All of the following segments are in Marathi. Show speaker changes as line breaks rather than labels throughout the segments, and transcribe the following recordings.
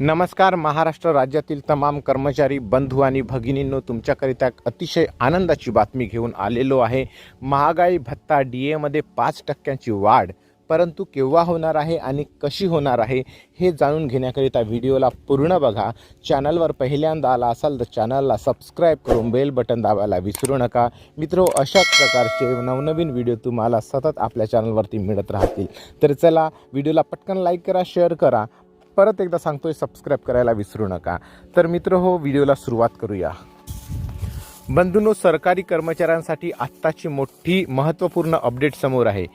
नमस्कार महाराष्ट्र राज्यातील तमाम कर्मचारी बंधू आणि भगिनींनो तुमच्याकरिता एक अतिशय आनंदाची बातमी घेऊन आलेलो आहे. महागाई भत्ता डी एमध्ये पाच टक्क्यांची वाढ परंतु केव्हा होणार आहे आणि कशी होणार आहे हे जाणून घेण्याकरिता व्हिडिओला पूर्ण बघा. चॅनलवर पहिल्यांदा आला असाल तर चॅनलला सबस्क्राईब करून बेल बटन दाबायला विसरू नका. मित्रो अशाच प्रकारचे नवनवीन व्हिडिओ तुम्हाला सतत आपल्या चॅनलवरती मिळत राहतील. तर चला व्हिडिओला पटकन लाईक करा शेअर करा. परत एकदा सांगतोय सबस्क्राईब करायला विसरू नका. तर मित्र हो व्हिडिओला सुरुवात करूया. बंधूंनो सरकारी कर्मचाऱ्यांसाठी आत्ताची मोठी महत्त्वपूर्ण अपडेट समोर आहे.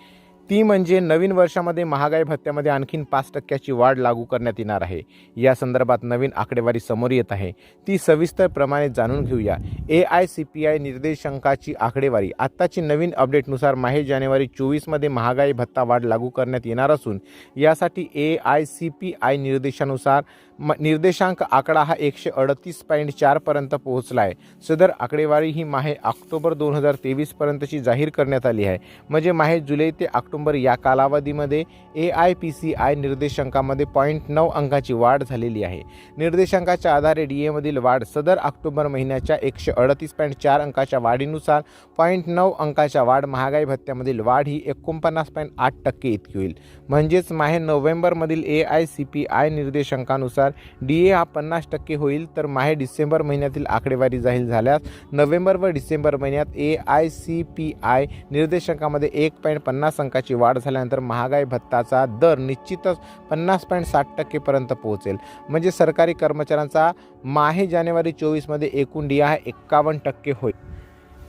ती म्हणजे नवीन वर्षामध्ये महागाई भत्त्यामध्ये आणखीन पाच टक्क्याची वाढ लागू करण्यात येणार आहे. या संदर्भात नवीन आकडेवारी समोर येत आहे. ती सविस्तरप्रमाणे जाणून घेऊया. A I C P I निर्देशांकाची आकडेवारी. आत्ताची नवीन अपडेटनुसार माहे जानेवारी चोवीसमध्ये महागाई भत्ता वाढ लागू करण्यात येणार असून यासाठी A I C P I निर्देशानुसार म निर्देशांक आकडा हा एकशे अडतीस पॉईंट चारपर्यंत पोहोचला आहे सदर आकडेवारी ही माहे ऑक्टोबर दोन हजार तेवीसपर्यंतची जाहीर करण्यात आली आहे. म्हणजे माहे जुलै ते ऑक्टोबर या कालावधीमध्ये A I P C I निर्देशांकामध्ये पॉईंट नऊ अंकाची वाढ झालेली आहे. निर्देशांकाच्या आधारे डी एमधील वाढ सदर ऑक्टोबर महिन्याच्या एकशे अडतीस पॉईंट चार अंकाच्या वाढीनुसार पॉईंट नऊ अंकाच्या वाढ महागाई भत्त्यामधील वाढ ही एकोणपन्नास पॉईंट आठ टक्के इतकी होईल. म्हणजेच माहे नोव्हेंबरमधील A I C P I निर्देशांकानुसार D A हा पन्नास टक्के होईल तर माहे डिसेंबर महिन्यातील आकडेवारी जाहीर झाल्यास नोव्हेंबर व डिसेंबर महिन्यात A I C P I निर्देशांकामध्ये एक पॉईंट पन्नास अंकाची वाढ झाल्यानंतर महागाई भत्ताचा दर निश्चितच पन्नास पॉईंट साठ टक्केपर्यंत पोहोचेल. म्हणजे सरकारी कर्मचाऱ्यांचा माहे जानेवारी चोवीसमध्ये एकूण डी हा एक्कावन्न टक्के होईल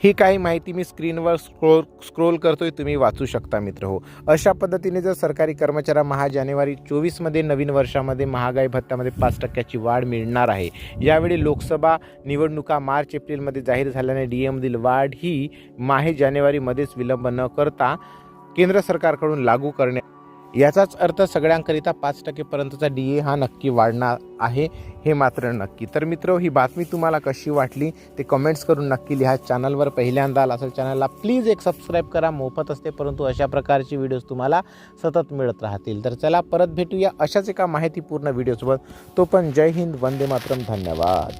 ही काही माहिती मी स्क्रीनवर स्क्रोल स्क्रोल करतोय तुम्ही वाचू शकता मित्र हो. अशा पद्धतीने जर सरकारी कर्मचाऱ्या महा जानेवारी चोवीसमध्ये नवीन वर्षामध्ये महागाई भत्त्यामध्ये पाच टक्क्याची वाढ मिळणार आहे. यावेळी लोकसभा निवडणुका मार्च एप्रिलमध्ये जाहीर झाल्याने डी एमधील वाढ ही माहे जानेवारीमध्येच विलंब न करता केंद्र सरकारकडून लागू करणे. याचाच अर्थ सगळ्यांकरिता पाच टक्केपर्यंतचा डी ए हा नक्की वाढणार आहे हे मात्र नक्की. तर मित्र ही बातमी तुम्हाला कशी वाटली ते कमेंट्स करून नक्की लिहा. चॅनलवर पहिल्यांदा आला असेल चॅनलला प्लीज एक सबस्क्राईब करा. मोफत असते परंतु अशा प्रकारची व्हिडिओज तुम्हाला सतत मिळत राहतील. तर चला परत भेटूया अशाच एका माहितीपूर्ण व्हिडिओसोबत तो पण जय हिंद वंदे मातरम. धन्यवाद.